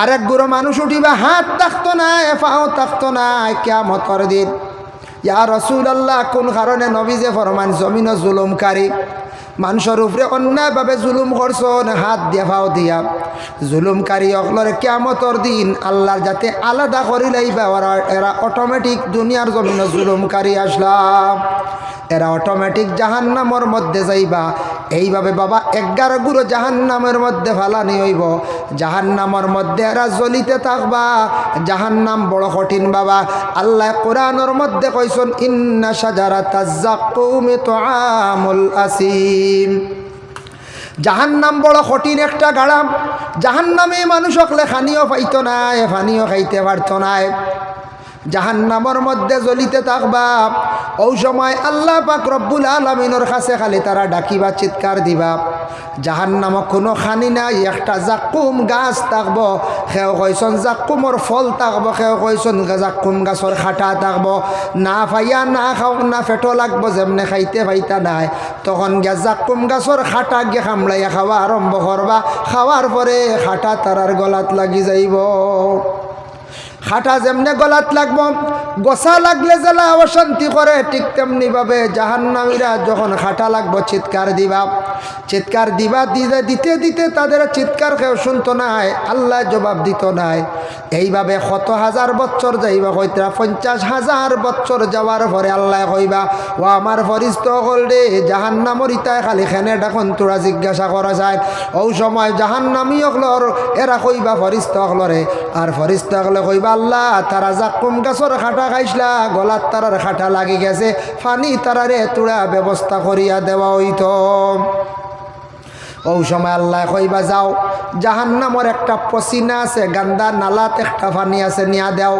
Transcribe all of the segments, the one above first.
আরেক গুরু মানুষ উঠিবা, হাত থাকতো না, পাও থাকতো না কেমতর দিন। ইয়া রসুল আল্লাহ কোন কারণে নবী যে ফরমান জমিন জুলুমকারী? মানুষের উপরে অন্যায়ভাবে জুলুম করছন, হাত দিয়া ফাও দিয়া। জুলুমকারী অকলর কেমতর দিন আল্লাহর যাতে আলাদা করি লাইবা, ওরা, এরা অটোমেটিক দুনিয়ার জমিন জুলুমকারী আসলাম এরা অটোমেটিক জাহান্নামর মধ্যে যাইবা। এইভাবে বাবা এগারো গুরু জাহান্নামের মধ্যে ফালানি হইব। জাহান্নামর মধ্যে এরা জ্বলিতে থাকবা। জাহান্নাম বড় কঠিন বাবা। আল্লাহ কোরআনর মধ্যে কইসন ইন্না সাজারা তাজ্জাকুমে তো আমুল আসিম। জাহান্নাম বড় কঠিন একটা গাড়াম। জাহান্নামে মানুষক লেখানিও পাইত না এ ফানিও খাইতে পারত নাই। জাহান্নামর মধ্যে জ্বলিতে থাকবা। ও সময় আল্লাহ পাক রব্বুল আলমিনের কাছে খালি তারা ডাকিবা, চিৎকার দিবা। জাহান্নামক কোনো খানি নাই, একটা জাকুম গাছ থাকব, সেও কইসন জাকুমর ফল থাকব, সেও কইসন জাকুম গাছর খাটা থাকব। না ফাইয়া না খাও না ফেটো লাগবো, যেমনে খাইতে ফাইতা নাই। তখন গিয়া জাকুম গাছর খাটা গিয়ে খামলাইয়া খাওয়া আরম্ভ করবা খাওয়ার পরে খাটা তারার গলাত লাগি যাইব। খাটা যেমনে গলাত লাগব, গোসা লাগলে জেলা অশান্তি করে, ঠিক তেমনি তেমনিভাবে জাহান্নামীরা যখন খাটা লাগবো, চিৎকার দিবা। চিৎকার দিবা দিতে দিতে দিতে তাদের চিৎকার কেউ শুনতো নাই, আল্লাহ জবাব দিত নাই। এইভাবে কত হাজার বছর যাইবা কইতরা, পঞ্চাশ হাজার বছর যাওয়ার পরে আল্লাহ কইবা, ও আমার ফরিস্ত হল রে, জাহান্নামর ইতায় খালি খেনে ডাখন তোরা জিজ্ঞাসা করা যায়। ও সময় জাহান্নামী হকলর এরা কইবা ফরিস্ত হকলরে আর ফরিস্ত হকলে কইবা আল্লাহ, তারা জাকুম গাছর খাটা খাইসলা, গলার তারার খাটা লাগি গেছে, ফানি তারারে তোরা ব্যবস্থা করিয়া দেওয়া হইত। ও সময় আল্লাহ কইবা, যাও, জাহান্নামর একটা পসিনা আছে, গান্দা নালাত একটা ফানি আছে, নিয়া দেও।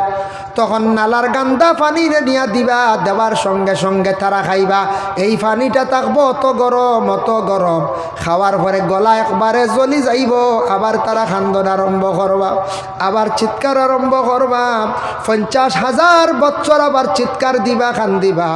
তখন নালার গান্দা পানি নিয়া দিবা, দেওয়ার সঙ্গে সঙ্গে তারা খাইবা। এই পানিটা থাকব অত গরম অত গরম। খাওয়ার পরে গলা একবারে জ্বলি যাইব, আবার তারা খান্দন আরম্ভ করবা, আবার চিৎকার আরম্ভ করবা। পঞ্চাশ হাজার বছর আবার চিৎকার দিবা খান দিবা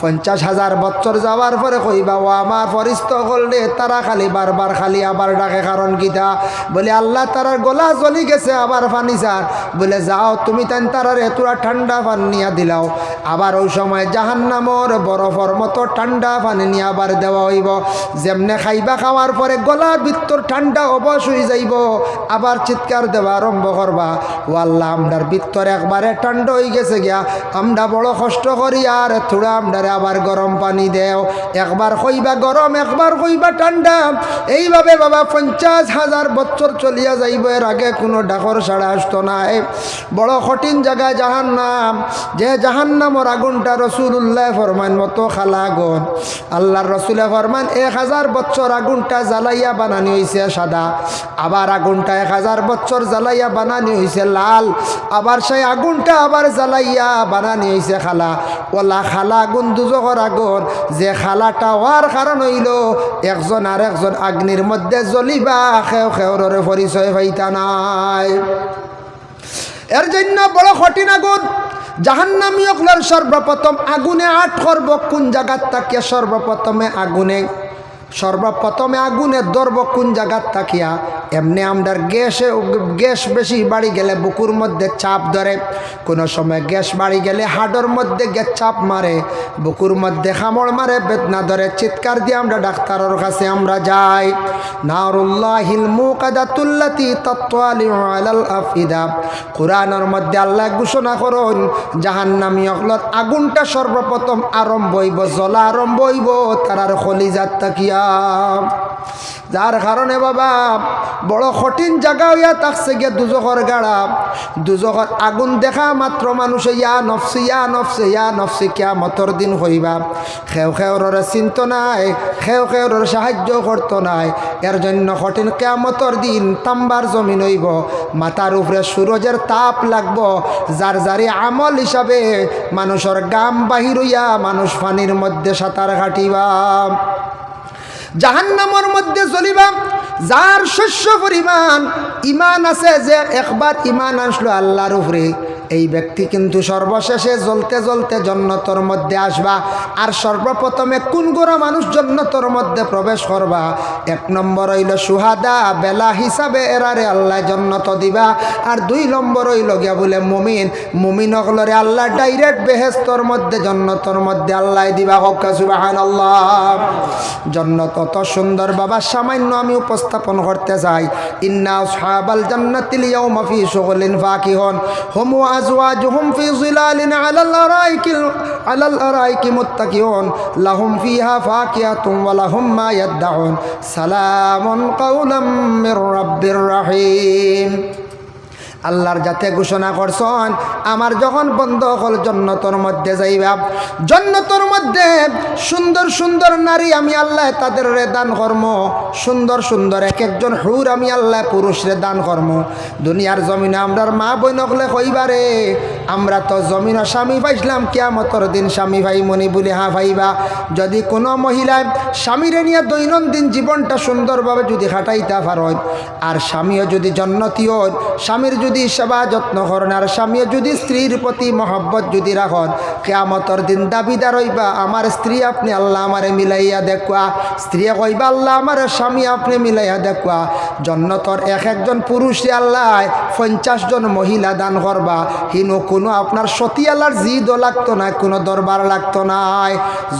পঞ্চাশ হাজার বছর যাওয়ার পরে কইবা, ও আমার পরিস্থ করলে তারা খালি বারবার খালি আবার ডাকে, কারণ গীতা বলে, আল্লাহ তারার গলা জ্বলি গেছে, আবার স্যার বলে, যাও, তুমি তাই তারার এতুরা ঠান্ডা পানি নিয়া দিলাও। আবার ওই সময় জাহান্নামর বরফর মতো ঠান্ডা পানি নিয়ে আবার দেওয়া হইব। যেমনে খাইবা খাওয়ার পরে গলার ভিতর ঠান্ডা অবশ হয়ে যাইব। আবার চিৎকার দেওয়া আরম্ভ করবা। ও আল্লাহ আমরার ভিতর একবারে ঠান্ডা হয়ে গেছে গিয়া, আমরা বড় কষ্ট করি আর থোড়া আমরারে আবার গরম পানি দেও। একবার কইবা গরম, একবার কইবা ঠান্ডা। এইভাবে বাবা পঞ্চাশ হাজার বছর চলিয়া যাইব। এর আগে কোনো ডাকর সাড়া আসতো না বড় কঠিন জায়গায় জাহান্নাম। যে জাহান্নামর আগুনটা রসুল্লাহ ফরমান মতো খালা আগুন আল্লাহর রসুলে ফরমান এক হাজার বছর আগুনটা জ্বালাইয়া বানানি হয়েছে সাদা। আবার আগুনটা এক হাজার বছর জ্বালাইয়া বানানি হয়েছে লাল। আবার সেই আগুনটা আবার জ্বালাইয়া বানানি হয়েছে খালা। ওলা খালা আগুন দুজকর আগুন, যে খালাটা হওয়ার কারণ হইল, একজন আর একজন আগ্নির মধ্যে জ্বলিবা, খেও খেওরে পরিচয় পাইতা নাই। এর জন্য বড় কঠিন আগুন। জাহান্নামী অকলের সর্বপ্রথম আগুনে আট করব কোন জায়গার তাকিয়া সর্বপ্রথমে আগুনে? সর্বপ্রথমে আগুনে দরব কোন জায়গার তাকিয়া? এমনি আমরার গ্যাসে, গ্যাস বেশি বাড়ি গেলে বুকুর মধ্যে চাপ ধরে। কোনো সময় গ্যাস বাড়ি গেলে হাডর মধ্যে গ্যাস চাপ মারে, বুকুর মধ্যে খামড় মারে, বেদনা ধরে। চিৎকার দিয়ে আমরা ডাক্তারের কাছে আমরা যাই। নারুল্লাহিল মুকাদাতুল্লাতি তত্ত্বালি আলাল আফিদা। কোরআনের মধ্যে আল্লাহ ঘোষণা করুন, জাহান্নামী অকলত আগুনটা সর্বপ্রথম আরম্ভ হইব জ্বলা আরম্ভ হইব তারার খলিজাত তাকিয়া। যার কারণে বাবা বড় কঠিন জায়গা হইয়া থাকছে গিয়ে দুজকর গাড়া। দুজকর আগুন দেখা মাত্র মানুষে, ইয়া নফসি ইয়া নফসি ইয়া নফসি কিয়া মতর দিন হইবা। খেও খেওর চিন্ত নাই, খেও খেওর সাহায্য করতো নাই। এর জন্য কঠিন কেয়ামতর দিন তাম্বার জমিন হইব। মাথার উপরে সূরজের তাপ লাগব। যার যারি আমল হিসাবে মানুষের গাম বাহির হইয়া মানুষ পানির মধ্যে সাঁতার কাটিবা। জাহান্নামর মধ্যে চলিবা। যার শস্য পরিমাণ ইমান আছে যে একবার ইমান আসলো আল্লাহর উপরে এই ব্যক্তি কিন্তু সর্বশেষে জ্বলতে জ্বলতে জন্নতর মধ্যে আসবা। আর সর্বপ্রথমে কোন গোড়া মানুষ জন্নতর মধ্যে প্রবেশ করবা? এক নম্বর হইল সুহাদা, বেলা হিসাবে এরারে আল্লাহ জন্নত দিবা। আর দুই নম্বর হইল গিয়া বলে মুমিন মুমিন হলরে আল্লাহ ডাইরেক্ট বেহেস্তর মধ্যে, জন্নতর মধ্যে আল্লাহ দিবা। হকা সুবাহান আল্লাহ জন্নত অত সুন্দর বাবা, সামান্য আমি উপস্থাপন করতে চাই। ইন্না সাহাবাল জান্নাতিল ইয়াউমা ফি শুগলিন ফাকিহুন। হুম ফি জিলালিন আলাল আরাইকিল আলাল আরাইকি মুত্তাকিউন লাহুম ফিহা ফাকিহাতুন ওয়া লাহুম মা ইয়াদউন সালামুন কাওলাম মির রাব্বির রাহিম আল্লাহর যাতে ঘোষণা করছন, আমার যখন বন্ধ হল, জন্নতর মধ্যে যাইবা। জন্নতর মধ্যে সুন্দর সুন্দর নারী আমি আল্লাহ তাদের রে দান কর্ম। সুন্দর সুন্দর এক একজন হুর আমি আল্লাহ পুরুষরে দান কর্ম। দুনিয়ার জমিনে আমরার মা বই নকলে কইবারে আমরা তো জমিন স্বামী পাইছিলাম, কেয়ামতর দিন স্বামী ভাই মনি বলে হা ভাইবা। যদি কোনো মহিলায় স্বামীরে নিয়ে দৈনন্দিন জীবনটা সুন্দরভাবে যদি খাটাইতে পারেন আর স্বামীও যদি জন্নতি হয় স্বামীর যদি সেবা যত্ন করেন আর স্বামীও যদি স্ত্রীর প্রতি মহব্বত যদি রাখেন, কেয়ামতর দিন দাবিদার হইবা, আমার স্ত্রী আপনি আল্লাহ আমারে মিলাইয়া দেখুয়া। স্ত্রী কইবা, আল্লাহ আমার স্বামী আপনি মিলাইয়া দেখুয়া। জন্নতর এক একজন পুরুষে আল্লাহ পঞ্চাশ জন মহিলা দান করবা। হিনু কোনো আপনার সতিয়ালার জিদও লাগতো না, কোনো দরবার লাগতো নাই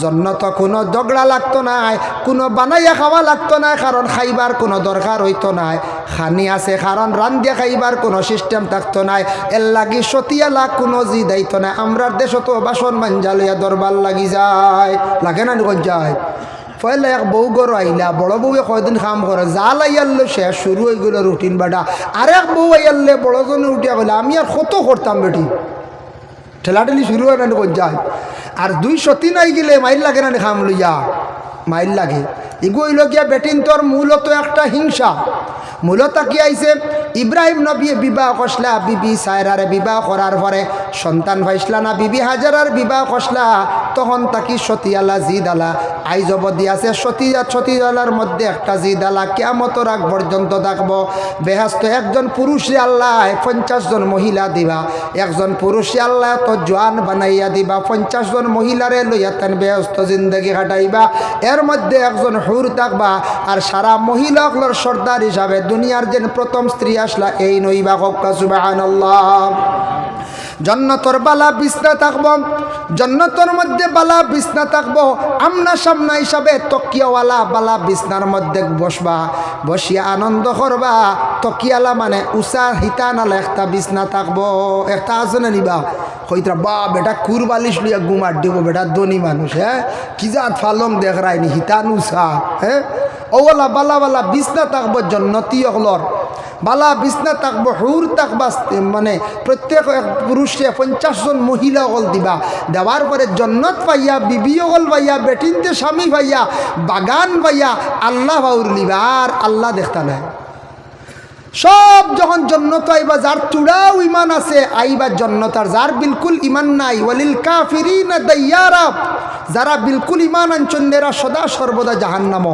জন্নত কোনো দগড়া লাগতো নাই কোনো বানাইয়া খাওয়া লাগতো না, কারণ খাইবার কোনো দরকার হইতো নাই খানি আছে, কারণ রান্দিয়া খাইবার কোনো সিস্টেম থাকতো নাই। এর লাগি সতিয়ালা কোনো জি দায়িত্ব নাই। আমরার দেশ তো বাসন মাঞ্জা লইয়া দরবার লাগি যায়। লাগে না নিকন যায়। পয়লা এক বউ গরু আইলা, বড় বউয়ে কয়দিন কাম করে, জাল আইয়াল্লে শেষ শুরু হয়ে গেল রুটিন বাটা। আর এক বউ আইয়াল্লে বড়জনে উঠিয়া গেলে আমি আর কত করতাম বেটি? ঠেলাঠেলি শুরু হয় না নিকন যায়। আর দুই সতী নাই গেলে মাইল লাগে না খাম লইয়া। মাইল লাগে। ইগুইল গিয়া বেটিন তোর মূলত একটা হিংসা। মূলত কি আইছে? ইব্রাহিম নবী বিবাহ কসলা, বিবি সায়রারে বিবাহ করার পরে সন্তান ভাইসলা না, বিবি হাজারার বিবাহ কসলা। তখন তাকি সতিয়ালা জিদালা। আইজব দিয়াছে সতিয়া সতিয়ালার মধ্যে একটা জিদালা কেমতর আগ পর্যন্ত থাকব। বেহাস্ত একজন পুরুষে আল্লাহ পঞ্চাশ জন মহিলা দিবা। একজন পুরুষে আল্লাহ তো জোয়ান বানাইয়া দিবা। পঞ্চাশ জন মহিলারে লইয়া তেন বেহস্ত জিন্দগি কাটাইবা। এর মধ্যে একজন হুর থাকবা। আর সারা মহিলাগুলোর সর্দার হিসাবে দুনিয়ার যে প্রথম স্ত্রী আসলা এই নৈবা কক্কা সুবাহ জন্নতর বালা বিছনা থাকব। জন্নতর মধ্যে বালা বিছনা থাকব। আমনা সামনা হিসাবে তকিয়াওয়ালা বালা বিছনার মধ্যে বসবা। বসিয়া আনন্দ করবা। তকিয়ালা মানে উষা হিতা নালে একটা বিছনা থাকব। একটা আছে না নিবা? কইতরা, বা, বেটা, কুর বালিশ লইয়া গুমার দিব, বেটা, ধনী মানুষ হ্যাঁ? কি জাত ফালং দেখ রায়নি হিতান উষা হ্যাঁ? ওলা বালা বালা বিছনা থাকব, জন্নতি অকলর। বালা বিছনা থাকব হুর থাকবা মানে প্রত্যেক এক পুরুষে পঞ্চাশ জন মহিলা অকল দিবা। দেওয়ার পরে জন্নত পাইয়া, বিবি অকল পাইয়া, বেটিনতে স্বামী পাইয়া, বাগান পাইয়া আল্লাহ বাউর নিবা আর আল্লাহ দেখতা নাই। সব যখন জন্নত আইবা, যার চূড়াও ইমান আছে, আইবা জন্নত। আর যার বিলকুল ইমান নাই, ওয়ালিল কাফিরি না দাইয়ারা। যারা বিলকুল ইমান আনচন্দেরা সদা সর্বদা জাহান্নাম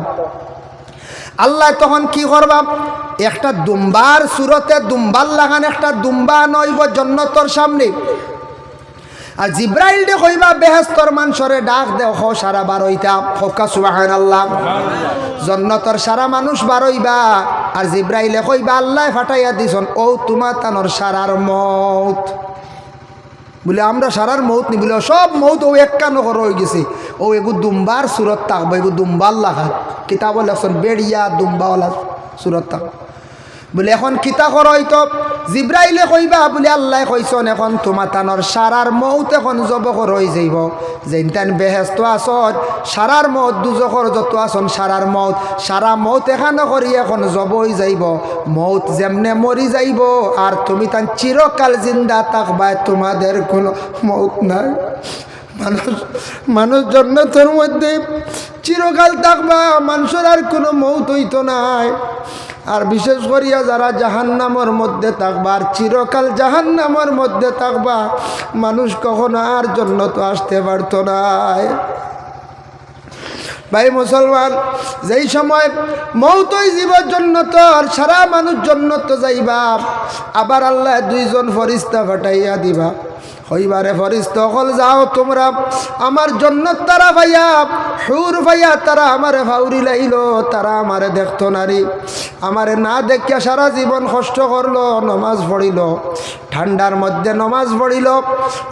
আল্লাহ তখন কি করবা? একটা দুম্বার সুরতে দুম্বার লাগান, একটা দুম্বা নইব জন্নতর সামনে। আর জিব্রাইল দে কইবা বেহেস্তর মানসরে ডাক দে হ সারা বারইতা। ফকা সুবাহান আল্লাহ জন্নতর সারা মানুষ বারইবা। আর জিব্রাইলে কইবা, আল্লাহ ফাটাইয়া দিছন, ও তোমার তানর সারার মত। বলে, আমরা সারার মৌত নি। বলে, সব মৌত ও এক কানো কর হয়ে গেছে। ও এগু দুম্বার সুরত থাকব এগু দুম্বার লাগা কিতাব লেখছেন বেড়িয়া দুম্বাওয়ালা সুরত থাক বলে, এখন কিতা হয়তো জিব্রাইলে কইবা, বলে, আল্লাহ কইসন এখন তোমার তানর সারার মৌত এখন জবকর হয়ে যাইব। যেন তেন বেহেস্ত আসত সারার মত, দুজকর যত আসন সারার মত, সারা মত এখানে করি এখন জব হয়ে যাইব। মৌত যেমনে মরি যাইব, আর তুমি তান চিরকাল জিন্দা থাকবা তোমাদের কোনো মৌত নাই। মানুষ মানুষ জন্নতের মধ্যে চিরকাল থাকবা, মানুষের আর কোনো মৌত হইতো নাই। আর বিশেষ করিয়া যারা জাহান্নামর মধ্যে থাকবা, আর চিরকাল জাহান্নামর মধ্যে থাকবা, মানুষ কখনো আর জন্য তো আসতে পারতো নাই ভাই মুসলমান, যেই সময় মৌতই জীবর জন্য তো আর সারা মানুষ জন্য তো যাইবা, আবার আল্লাহ দুইজন ফরিস্তা ফাটাইয়া দিবা। হইবারে ফরিস্ত হল, যাও তোমরা। আমার জন্য তারা ভাইয়া সুর ভাইয়া, তারা আমারে ভাউরি লাইল, তারা আমারে দেখতো নারী। আমারে না দেখিয়া সারা জীবন কষ্ট করল, নমাজ পড়িল। ঠান্ডার মধ্যে নমাজ পড়িল।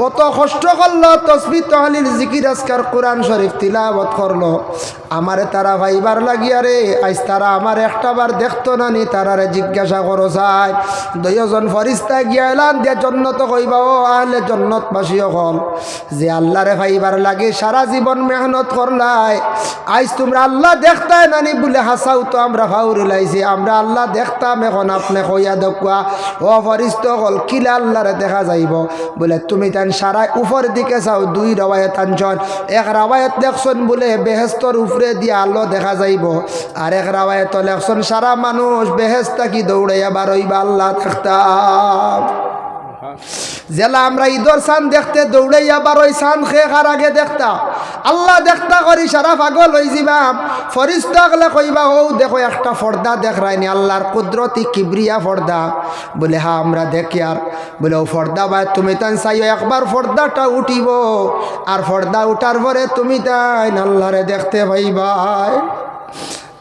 কত কষ্ট করল তসবি তহলিল জিকির আজকার কোরআন শরীফ তিলাবত করল। আমারে তারা ভাইবার লাগিয়া রে আজ তারা আমার একটা বার দেখতো না নি, তারারে জিজ্ঞাসা করো চাই দুইজন ফরিস্তা গিয়া এলান দিয়ে জন্নত কইবা, ও আহলে জন্নত বাসীয় হল যে আল্লাহরে ভাইবার লাগে, সারা জীবন মেহনত করলাই। আজ তোমরা আল্লাহ দেখতাই নানি বলে হাসাও তো আমরা ফাউরি লাইছি। আমরা আল্লাহ দেখতাম, এখন আপনি কইয়া দেখুয়া ও ফরিস্ত হল কিলা আল্লাহরে দেখা যাইব? বলে, তুমি তান সারা উপর দিকে চাও দুই রবায়ত আনছন। এক রাবায়ত দেখছন বলে বেহেস্তর উপরে দিয়ে আলো দেখা যাইব। আর এক রাওয়ায় তলে সারা মানুষ বেহেস্তা কি দৌড়াইয়া বারইবা আল্লাহ দেখতাম জেলা আমরা ঈদর সান দেখতে, দৌড়াইয়া বার ওই সান খেয়ে আগে দেখতা। আল্লাহ দেখতা করি, সারা পাগল যাবাম ফরিস্তা গলে কইবা, ও, দেখো একটা ফর্দা দেখ রায়নি আল্লাহর কুদরতি কিবরিয়া ফর্দা। বলে, হা, আমরা দেখি আর। বলে, ও, ফর্দা ভাই, তুমি তাই চাইও, একবার ফর্দাটা উঠিব। আর ফর্দা উঠার পরে তুমি তাই আল্লাহরে দেখতে পাইবাই।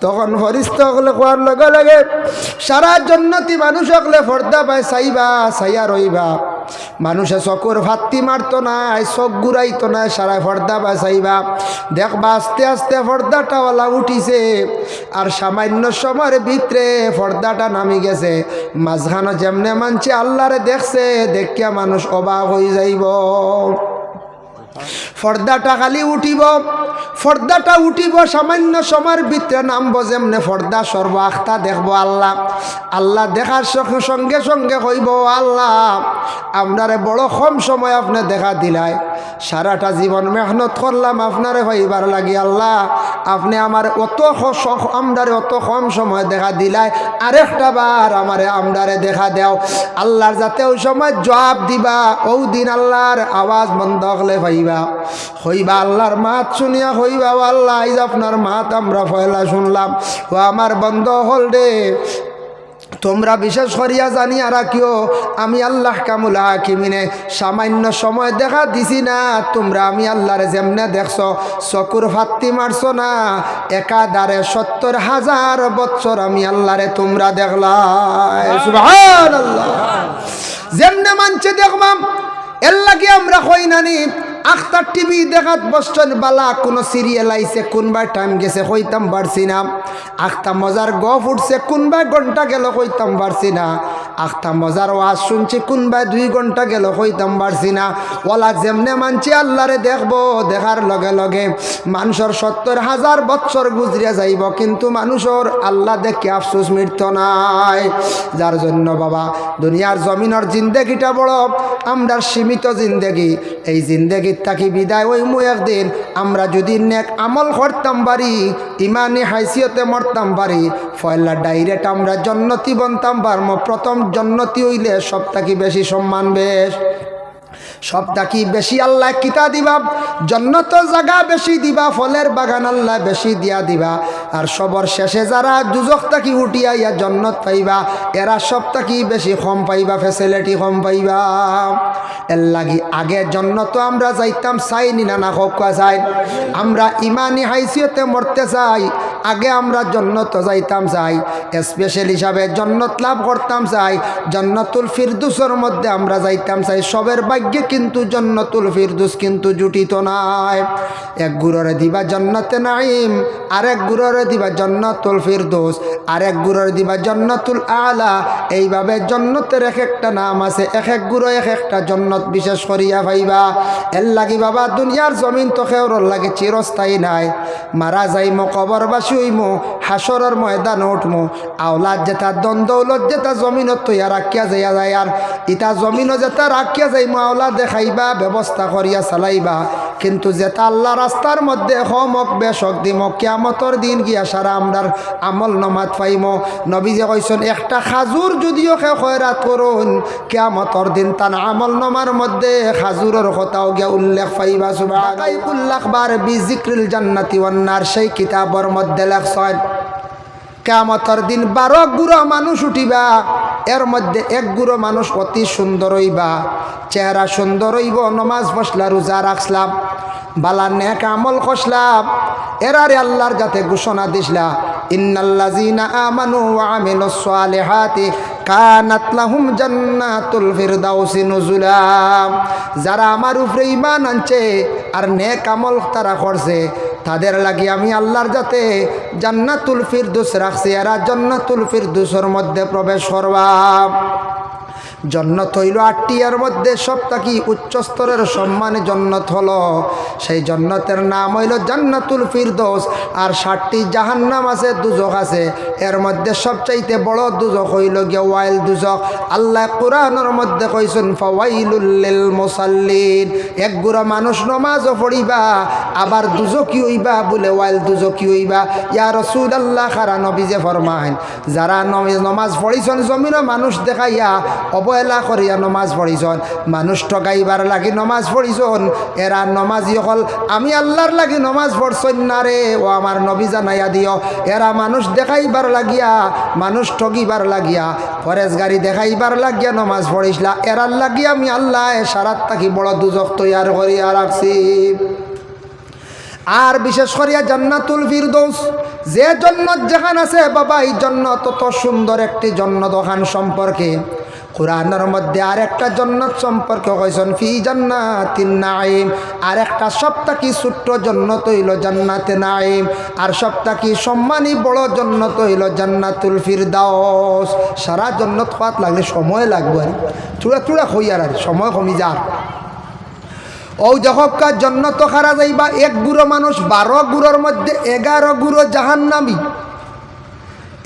তখন ফরিস্ত হলে লগে লগে সারা জন্নতি মানুষ হকলে ফর্দা পায় চাইবা চাইয়া রইবা। মানুষে চকুর ভাত্তি মারতো নাই চোখ ঘুরাইতো নাই সারা ফর্দা বা চাইবা দেখবা আস্তে আস্তে ফর্দাটা ওলা উঠিছে, আর সামান্য সময়ের ভিতরে ফর্দাটা নামি গেছে। মাঝখানো যেমনে মানছে, আল্লাহরে দেখছে, দেখিয়া মানুষ অবাক হয়ে যাইব। ফর্দাটা খালি উঠিব। ফর্দাটা উঠিব সামান্য সময়ের ভিতরে নামবো যেমনে ফর্দা সর্ব আখতা দেখব আল্লাহ। আল্লাহ দেখার সঙ্গে সঙ্গে কইব, আল্লাহ, আপনারে বড় কম সময় আপনি দেখা দিলাই। সারাটা জীবন মেহনত করলাম আপনারে হইবার লাগি, আল্লাহ, আপনি আমার অত আমদারে অত কম সময় দেখা দিলাই। আরেকটা বার আমারে আমদারে দেখা দেও। আল্লাহর যাতে ওই সময় জবাব দিবা ও দিন আল্লাহর আওয়াজ বন্ধ হলে পাইবা হইবা। হইবা আল্লাহর মাত শুনিয়া হইবা ও আল্লাহ আইজ আপনার মাত আমরা পয়লা শুনলাম। ও আমার বন্ধ হল রে। তোমরা বিশেষ করিয়া জানিয়া রাখিও আমি আল্লাহ কামুল হাকিমিনে সামান্য সময় দেখা দিছি না। তোমরা আমি আল্লাহর যেমনে দেখছ চকুর ফাত্তি মারছো না। একাধারে সত্তর হাজার বৎসর আমি আল্লাহরে তোমরা দেখলাই। সুবহানাল্লাহ। যেমনে মানছে দেখবাম এর লাগে আমরা কই নানি আখতার টিভি দেখাত বসছেন বালা, কোনো সিরিয়াল আইছে কোনবার টাইম গেছে কইতাম পারছি না। আখতা মজার গফ উঠছে কোনবার ঘণ্টা গেল কইতাম পারছি না। আখতা মজার ওয়াজ শুনছি কোনবার দুই ঘণ্টা গেল কইতাম পারছি না। ওলা যেমনে মানছি আল্লাহরে দেখব, দেখার লগে লগে মানুষের সত্তর হাজার বৎসর গুজরিয়া যাইব, কিন্তু মানুষের আল্লাহ দেখে আফসোস মৃত্য নাই। যার জন্য বাবা, দুনিয়ার জমিনের জিন্দেগিটা বড় আমরা সীমিত জিন্দেগি, এই জিন্দেগি তাকি বিদায়। ওই মু একদিন আমরা যদি নেক আমল করতাম পারি ইমানে হাইসিয়তে মরতাম পারি ফয়লা ডাইরেক্ট আমরা জন্নতি বনতাম পারম প্রথম জন্নতি হইলে সব থাকি বেশি সম্মান বেশ। সবটা কি বেশি আল্লাহ কিতা দিবা? জন্নত জাগা বেশি দিবা, ফলের বাগান আল্লাহ বেশি দিয়া দিবা। আর সবর শেষে যারা দুজক তাকি উঠিয়া ইয়া জন্নত পাইবা, এরা সব তাকি বেশি কম পাইবা ফেসিলিটি কম পাইবা। এর লাগি আগে জন্নত আমরা যাইতাম, চাই নি না না হকা চাই আমরা ইমানি হাইসিয়তে মরতে চাই, আগে আমরা জন্নত যাইতাম চাই স্পেশাল হিসাবে জন্নত লাভ করতাম চাই জন্নতুল ফিরদুসের মধ্যে আমরা যাইতাম চাই সবের ভাগ্যে কিন্তু জন্নতুল ফিরদুস কিন্তু জুটিত নাই। এক গুররে দিবা জন্নতে নাইম আরেক গুররে দিবা জন্নতুল ফিরদুস, আরেক গুররে দিবা জন্নতুল আলা। এইভাবে জন্নতের এক একটা নাম আছে এক এক গুরো এক একটা জন্নত বিশেষ করিয়া ভাইবা। এর লাগি বাবা, দুনিয়ার জমিন তো খেওর লাগে চিরস্থায়ী নাই। মারা যাই কবরবাসী হইমো, হাসরের ময়দানে উঠমো। আওলাদ যেটা দ্বন্দ্বলত যেটা জমিনত তৈয়া রাখিয়া যাইয়া যায় আর ইটা জমিনও যেটা রাখিয়া যাইমো, আওলাদ দেখাইবা, ব্যবস্থা করিয়া চালাইবা। কিন্তু যেটা আল্লাহ রাস্তার মধ্যে হমক বেশক দিম কিয়ামতর দিন গিয়া সারা আমরার আমল নমাত পাইম। নবী যে কইসন একটা খাজুর যদিও খে খয়রাত করুন কিয়ামতর দিন তান আমল নমার মধ্যে খাজুরের কথাও গিয়া উল্লেখ পাইবা। সুবাহ উল্লেখ বার বি জিক্রিল জান্নাতি ওয়ান্নার সেই কিতাবর মধ্যে লেখছেন কেমতর দিন বারো গুড়ো মানুষ উঠিবা এর মধ্যে এক মানুষ অতি সুন্দর হইবা চেহারা সুন্দর হইব নমাজ বসলা, রোজা রাখলাম বালা নেক আমল খসলাম এরারে আল্লাহর যাতে ঘোষণা দিসলা ইন্নাল্লাযীনা আমানু ওয়া আমিলুস সালিহাতি কানাত জান্নাতুল ফিরদাউসি নুজুলা। যারা আমার উপরে ইমান আনছে আর নেক আমল তারা করছে, তাদের লাগি আমি আল্লাহর যাতে জান্নাতুল ফিরদুস রাখছি, এরা জান্নাতুল ফিরদুসের মধ্যে প্রবেশ করবা। জন্নত হইল আটটি এর মধ্যে সবটাকি উচ্চ স্তরের সম্মানে জন্নত হলো। সেই জন্নতের নাম হইল জান্নাতুল ফিরদোস, আর ষাটটি জাহান্নাম আছে, দুজক আছে। এর মধ্যে সবচাইতে বড় দুজক হইল গিয়ে ওয়াইল দুজক। আল্লাহ কোরআনের মধ্যে কইছেন ফাওয়াইলুল্লিল মুসাল্লিন এক গুড়া মানুষ নমাজও পড়িবা, আবার দুজকি হইবা বলে ওয়াইল দুজকি হইবা। ইয়া রসুল আল্লাহ খারা নবীজে ফরমাইন, যারা নমাজ পড়িছন জমিনও মানুষ দেখাইয়া অবহেলা করিয়া নমাজ পড়িছন। মানুষ ঠগাইবার লাগি নমাজ পড়িছন। এরা নমাজি হল, আমি আল্লাহর লাগি নমাজ পড়ছন না রে, ও আমার নবী জানাইয়া দিও। এরা মানুষ দেখাইবার লাগিয়া, মানুষ ঠগিবার লাগিয়া ফরেজ গাড়ি দেখাইবার লাগিয়া নমাজ পড়িসলা এরার লাগিয়া আমি আল্লাহ সারাত থাকি বড় দুজক তৈয়ার করিয়া রাখছি। আর বিশেষ করিয়া জান্নাতুল ফিরদৌস। যে জন্নত যেখান আছে বাবা, এই জন্নত তত সুন্দর একটি জন্নত ওখান সম্পর্কে। কোরআনের মধ্যে আর একটা জন্নত সম্পর্কে কইসন, ফি জান্নাতিন নাইম আর একটা সপ্তাহ কি ছোট্ট জন্নত হইল জান্নাতে নাইম আর সপ্তাহ কি সম্মানী বড় জন্নত হইল জান্নাতুল ফিরদাউস। সারা জন্নত পাত লাগলে সময় লাগবে আর। চূড়া চূড়া হইয়ার আর সময় কমি যার ও যখকার জন্য তো খারা যাইবা, এক গুঁড়ো মানুষ বারো গুঁড়োর মধ্যে এগারো গুঁড়ো জাহান নামি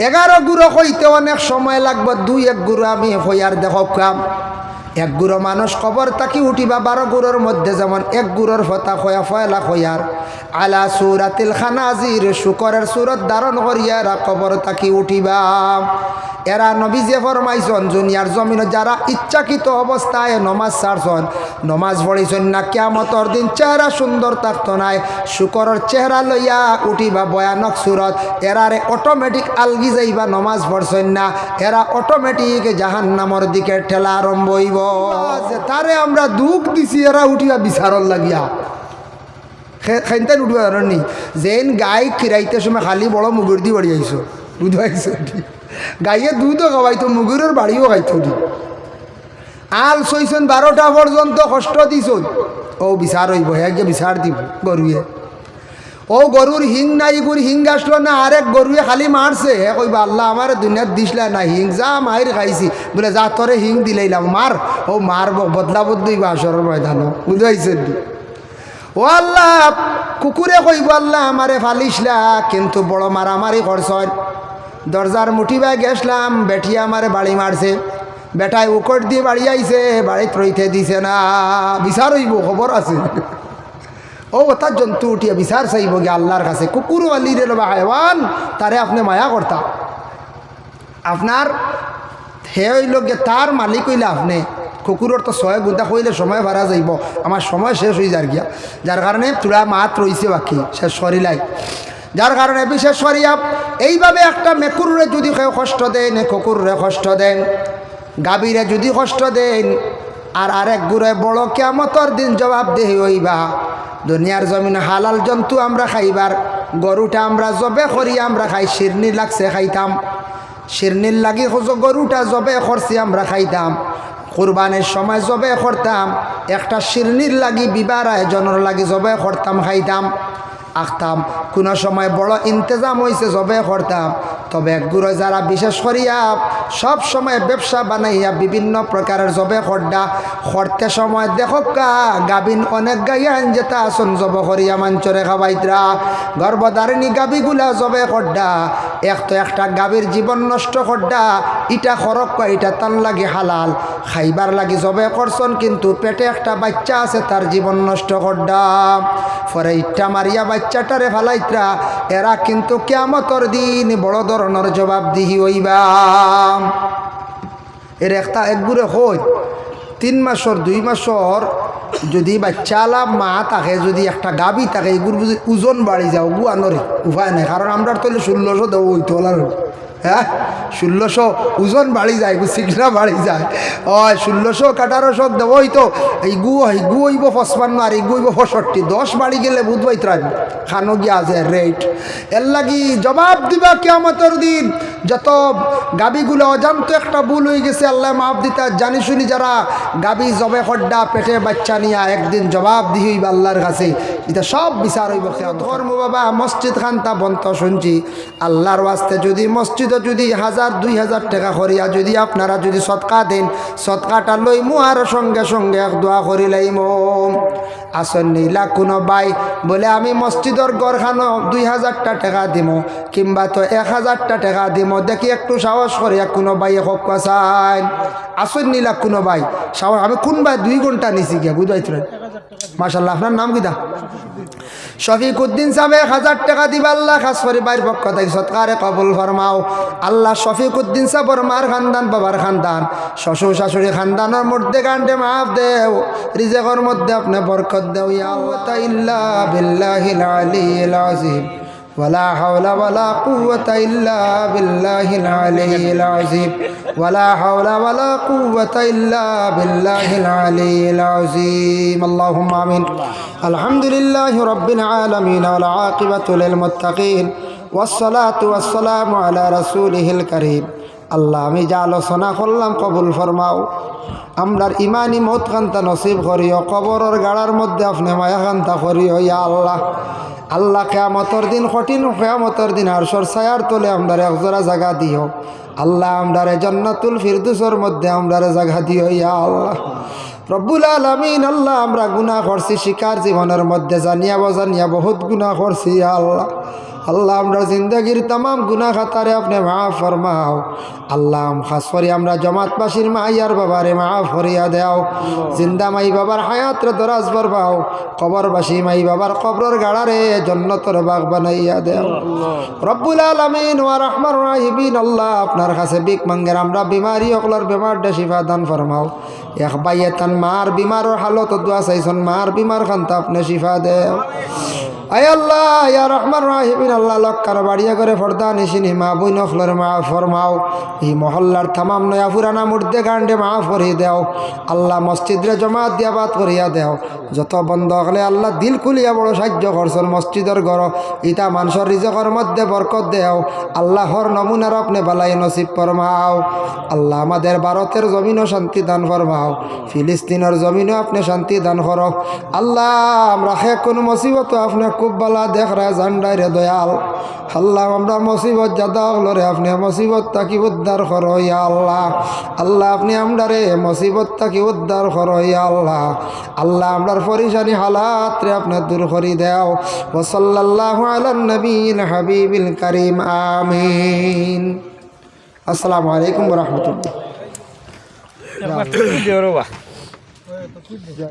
এগারো গুঁড়ো হইতে অনেক সময় লাগবে, দুই এক গুঁড়ো আমি হইয়ার দেখকাম এক গুঁড়ো মানুষ কবর তাকি উঠিবা, বারো গুঁড়োর মধ্যে যেমন এক গুঁড়োর ফতা খয়া ফয়লা খয়ার আলা সুরাতিল খানাজির, শুকরের সুরত ধারণ করিয়ারা কবর তাকি উঠিবা। এরা নবীজে ফরমাইছন জুনিয়ার জমিন যারা ইচ্ছাকৃত অবস্থায় নমাজ ছাড়ছন, নমাজ পড়িছন না কেমতর দিন চেহারা সুন্দর থাকতো নাই শুকরের চেহারা লইয়া উঠিবা ভয়ানক সুরত। এরারে অটোমেটিক আলগি যাইবা, নমাজ পড়ছন না, এরা অটোমেটিক জাহান নামর দিকে ঠেলা আরম্ভ হইব। তারে আমরা দুঃখ দিছি, এরা উঠিবা বিচারর লাগিয়া। খাইতেন উঠবা জানি যেন গাই খিরাইতে সময় খালি বড় মুগুর দি বাড়ি আইসো দুধ আইসো গাইয়ে দুধও খাওয়াইতো মুগুরের বাড়িও খাইতো দি আল সইছেন বারোটা পর্যন্ত কষ্ট দিছ ও বিচার হইব হ্যাঁ বিচার দিব গরুয়ে ও গরুর হিং নাই গুর হিং আসলো না আরেক গরুয়ে খালি মারছে হে কইবা, আল্লাহ আমার দুনিয়াত দিসলা না হিং যা মায়ের খাইছি। বলে, যা তোরে হিং দিলাইলাম মার ও মারব বদলা বদলইবা আসরের ময়দানো বুঝাইছেন ও আল্লাহ কুকুরে কইব, আল্লাহ আমারে ফালিসলা কিন্তু বড় মারামারি করছন দরজার মুঠিবাই গেছলাম বেঠিয়া আমারে বাড়ি মারছে। বেটায় উকট দিয়ে বাড়ি আইছে, বাড়িত রইতে দিছে না। বিচার হইব, খবর আছে। ও, তার জন্তু উঠিয়া বিচার চাইব গে আল্লাহর কাছে। কুকুর আলিরে বা হায়ওয়ান, তারে আপনি মায়া করতা। আপনার হে হইল গে, তার মালিক হইলে আপনি। কুকুরের তো ছয় গুণটা কইলে সময় ভাড়া যাইব। আমার সময় শেষ হয়ে যার গিয়া। যার কারণে তুলা মাত রইছে বাকি, শেষ করিলাই যার কারণে বিশেষ করিয়া এইভাবে একটা মেকুরে যদি কেউ কষ্ট দেন কুকুরে কষ্ট দেন। গাভীরে যদি কষ্ট দেন, আর আরেক গুড়ে বড় কেমতর দিন জবাব দেহি হইবা, দুনিয়ার জমিন হালাল জন্তু আমরা খাইবার, গরুটা আমরা জবে করি, আমরা খাই শিরনি লাগছে খাইতাম। শিরনির লাগি গরুটা জবে করছি আমরা খাইতাম। কোরবানের সময় জবে করতাম একটা শিরনির লাগি, বিবার আয়োজনের লাগি জবে করতাম খাইতাম। আখতাম। কোনো সময় বড় ইন্তজাম হয়েছে জবে করতাম তবে একগুলো যারা বিশেষ করিয়া সব সময় ব্যবসা বানাইয়া বিভিন্ন প্রকারের জবে খড্ডা খরতে সময় দেখো কা গাবিন অনেক গাইয়ান যেটা আসন জব করিয়া মাঞ্চরে খাবাইতরা। গর্ভধারিণী গাবিগুলা জবে খড্ডা এক তো একটা গাবির জীবন নষ্ট খড্ডা ইটা খরক কয়, ইটা তান লাগে হালাল। খাইবার লাগি জবে করছন, কিন্তু পেটে একটা বাচ্চা আছে, তার জীবন নষ্ট খড্ডা পরে ইটা মারিয়া বাচ্চাটারে ফালাইতরা, এরা কিন্তু কেমতর দিন বড় ধরনের জবাবদিহি হইবা। এর একটা একগুড়ে হই, তিন মাসর, দুই মাসর যদি বাচ্চালা মা থাকে, যদি একটা গাবি থাকে এগুলো ওজন বাড়ি যাও গুয়া নরে উপায় নাই। কারণ আমরা তো ষোলোশো দেবো ওই তোলার হ্যাঁ ষোলোশো ওজন বাড়ি যায় সিগনা বাড়ি যায়। ও ষোলোশো কাটারোশো দেবই তো, এই গু এই গু হইব পঁচপান্ন আর এই গু হইব পঁয়ষট্টি। দশ বাড়ি গেলে বুধবাই ত্রাণ খানো গিয়া আছে রেট এর লাগি জবাব দিবা কেমতর দিন। যত গাবিগুলো অজান্ত একটা ভুল হয়ে গেছে, আল্লাহ মাফ দিতা, জানি শুনি যারা গাবি জবে খড্ডা, পেটে বাচ্চা নিয়া একদিন জবাব দি হইবা আল্লাহর কাছে। এটা সব বিচার হইব ধর্ম বাবা মসজিদ খান্তা বন্ত শুনছি। আল্লাহর ওয়াস্তে যদি মসজিদে যদি হাজার, দুই হাজার টাকা করিয়া যদি আপনারা যদি সৎকা দেন, সৎকাটা লই আর সঙ্গে সঙ্গে দোয়া করি লাইম। আসন নীলা কোনো বাই বলে আমি মসজিদর গড়খানো দুই হাজারটা টাকা দিম, কিংবা তো এক হাজারটা টাকা দিম। দেখি একটু সাহস করিয়া কোনো বাই হোক চাই আসন নীলা কোনো বাই। সাহস, আমি কোন বাই? দুই ঘণ্টা নিছি গিয়া বুঝাইছিলেন মাসাল্লাহ আপনার নাম কিদা শফিক উদ্দিন সাহেব, এক হাজার টাকা দিবা আল্লাহ, খাস পরিবার পক্ষ থেকে সৎকারে কবুল ফরমাও। আল্লাহ শফিক উদ্দিন সাহেবর মার খানদান, বাবার খানদান, শ্বশুর শাশুড়ি খানদানের মধ্যে গান্ডে মাফ দেও, রিজেকর মধ্যে আপনি বরকত দেও। ইয়া ইল্লা বিল্লাহিল আলিয়্যিল আযীম। ولا حول ولا قوة إلا بالله العلي العظيم. ولا حول ولا قوة إلا بالله العلي العظيم. اللهم آمين. الحمد لله رب العالمين والعاقبة للمتقين والصلاة والسلام على رسوله الكريم. আল্লাহ, আমি যা আলোচনা করলাম কবুল ফরমাও। আমরার ইমানি মত কান্তা নসিব করিও, কবরের গাড়ার মধ্যে আপনি মায়া কান্তা করিও, ইয়া আল্লাহ। আল্লাহ কেয়ামতর দিন, কঠিন কেয়ামতর দিন আর ছায়ার তোলে আমরার একজোড়া জায়গা দিও। আল্লাহ আমরারে জন্নাতুল ফিরদুসর মধ্যে আমরারে জায়গা দিও, ইয়া আল্লাহ। রব্বুল আলমিন, আল্লাহ, আমরা গুণা করছি, শিকার জীবনের মধ্যে জানিয়া বজানিয়া বহুত গুণা করছি আল্লাহ। আল্লাহ আমরা জিন্দগির তামাম গুনা খাতারে আপনি মাফ ফরমাও। আল্লাহ খাস করে আমরা জমাতবাসীর মাইয়ার বাবারে মা ফরিয়া দেও। জিন্দা মাই বাবার হায়াত রে দরাজ বরবাও। কবরবাসী মাই বাবার কবর গাড়ারে জন্নতর বাগ বানাইয়া দেও। রব্বুল আলমিন ওয়া রহমান রাহিবিন আল্লাহ আপনার কাছে বিক মাঙ্গের আমরা বিমারি অকলার বেমার শিফা দান ফরমাও। এক বাইয়ে তান মার বিমারের হালত দোয়া চাইছন মার বিমার খান্তা আপনি শিফা দেও। আয় আল্লাহ, ইয়া রহমান রাহিবিন আল্লাহ লক্কার বাড়িয়া করে ফর্দা নিশিনি, মা বই নফলর মা ফরমাও। এই মহল্লার থামাম নয়া ফুরানা মুর্দে গান্ডে মা ফরি দেও। আল্লাহ মসজিদরে জমাত দিয়া বাত করিয়া দেও। যত বন্ধ হলে আল্লাহ দিল খুলিয়া বড় সাহায্য করছেন মসজিদের ঘর। ইটা মানুষের রিজকর মধ্যে বরকত দেও। আল্লাহর নমুনার আপনি বালাই নসিব ফরমাও। আল্লাহ আমাদের ভারতের জমিনও শান্তি দান ফরমাও। ফিলিস্তিনের জমিনও আপনি শান্তি দান করো। আল্লাহ, আমরা কোন মুসিবত আপনি খুব বালা দেখ জান্ডাই রে দয়াল। আল্লাহ, আমরা মুসিবত জাদা হলরে আপনি মুসিবত তাকি উদ্ধার করো আল্লাহ। আল্লাহ, আপনি আমরা রে, মুসিবত তাকি উদ্ধার করো আল্লাহ। আল্লাহ, আমরার পরিশানি হালাত রে আপনার দূর করি দেও। ও সাল্লাল্লাহু আলা নবীল হাবিবিল করিম, আমিন। আসসালামু আলাইকুম রাহমাতুল্লাহ।